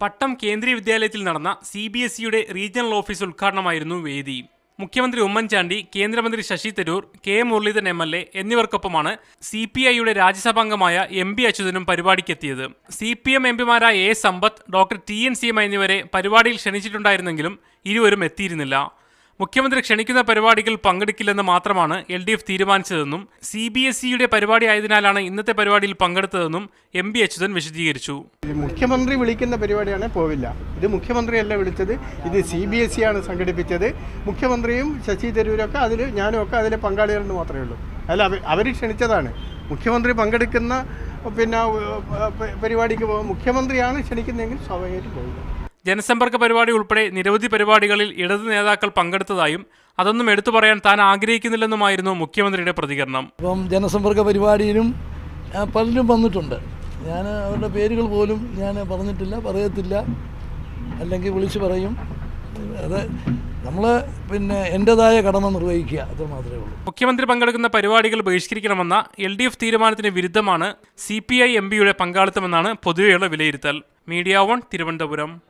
പട്ടം കേന്ദ്രീയ വിദ്യാലയത്തിൽ നടന്ന C B S ഇയുടെ റീജിയണൽ ഓഫീസ് ഉദ്ഘാടനമായിരുന്നു വേദി. മുഖ്യമന്ത്രി ഉമ്മൻചാണ്ടി കേന്ദ്രമന്ത്രി Shashi Tharoor K Muraleedharan M L A എന്നിവർക്കൊപ്പമാണ് C P ഐയുടെ രാജ്യസഭാംഗമായ എം പി അച്യുതനും പരിപാടിക്കെത്തിയത്. C P M M പിമാരായ A Sampath doctor T N Seema എന്നിവരെ പരിപാടിയിൽ ക്ഷണിച്ചിട്ടുണ്ടായിരുന്നെങ്കിലും ഇരുവരും എത്തിയിരുന്നില്ല. മുഖ്യമന്ത്രി ക്ഷണിക്കുന്ന പരിപാടികൾ പങ്കെടുക്കില്ലെന്ന് മാത്രമാണ് എൽ ഡി എഫ് തീരുമാനിച്ചതെന്നും സി ബി എസ് ഇയുടെ പരിപാടി ആയതിനാലാണ് ഇന്നത്തെ പരിപാടിയിൽ പങ്കെടുത്തതെന്നും എം പി അച്യുതൻ വിശദീകരിച്ചു. മുഖ്യമന്ത്രി വിളിക്കുന്ന പരിപാടിയാണ് പോവില്ല. ഇത് മുഖ്യമന്ത്രിയല്ല വിളിച്ചത്. ഇത് സി ബി എസ് ഇ ആണ് സംഘടിപ്പിച്ചത്. മുഖ്യമന്ത്രിയും ശശി തരൂരൊക്കെ അതിൽ ഞാനും ഒക്കെ അതിലെ പങ്കാളികളെന്ന് മാത്രമേ ഉള്ളൂ. അല്ല അവർ ക്ഷണിച്ചതാണ്. മുഖ്യമന്ത്രി പങ്കെടുക്കുന്ന പിന്നെ പരിപാടിക്ക് പോകും മുഖ്യമന്ത്രിയാണ് ക്ഷണിക്കുന്നതെങ്കിൽ സ്വാഭാവികമായിട്ട് പോകില്ല ജനസമ്പർക്ക പരിപാടി ഉൾപ്പെടെ നിരവധി പരിപാടികളിൽ ഇടത് നേതാക്കൾ പങ്കെടുത്തതായും അതൊന്നും എടുത്തു പറയാൻ താൻ ആഗ്രഹിക്കുന്നില്ലെന്നുമായിരുന്നു മുഖ്യമന്ത്രിയുടെ പ്രതികരണം. അപ്പം ജനസമ്പർക്ക പരിപാടിയിലും പലരും വന്നിട്ടുണ്ട്. ഞാൻ അവരുടെ പേരുകൾ പോലും ഞാൻ പറഞ്ഞിട്ടില്ല പറയത്തില്ല. അല്ലെങ്കിൽ വിളിച്ചു പറയും. അത് നമ്മൾ പിന്നെ എന്റെതായ കടമ നിർവഹിക്കുക അത് മാത്രമേ ഉള്ളൂ. മുഖ്യമന്ത്രി പങ്കെടുക്കുന്ന പരിപാടികൾ ബഹിഷ്കരിക്കണമെന്ന എൽ ഡി എഫ് തീരുമാനത്തിന് വിരുദ്ധമാണ് സി പി ഐ എം പിയുടെ പങ്കാളിത്തമെന്നാണ് പൊതുവെയുള്ള വിലയിരുത്തൽ. Media one Thiruvananthapuram.